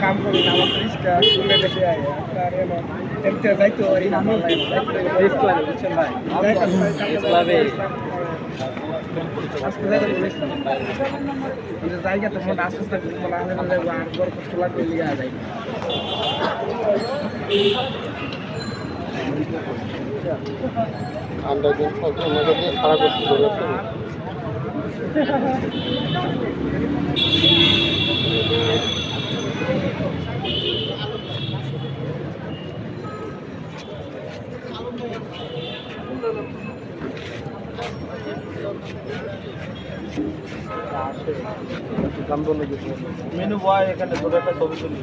কাম করি এলো এমতে যাইতে পারি না আমার ভাই যাইতে বলেছিলাম এই যে জায়গা তো মনে আস্তে আস্তে বলা যাব আর বড় কষ্ট লাগবে লিয়া যায় ঠান্ডার দিন থাকলে মজা দিয়ে খারাপ করতে চলেছে মেনু বয় এখানে ছোট একটা ছবি তুলি।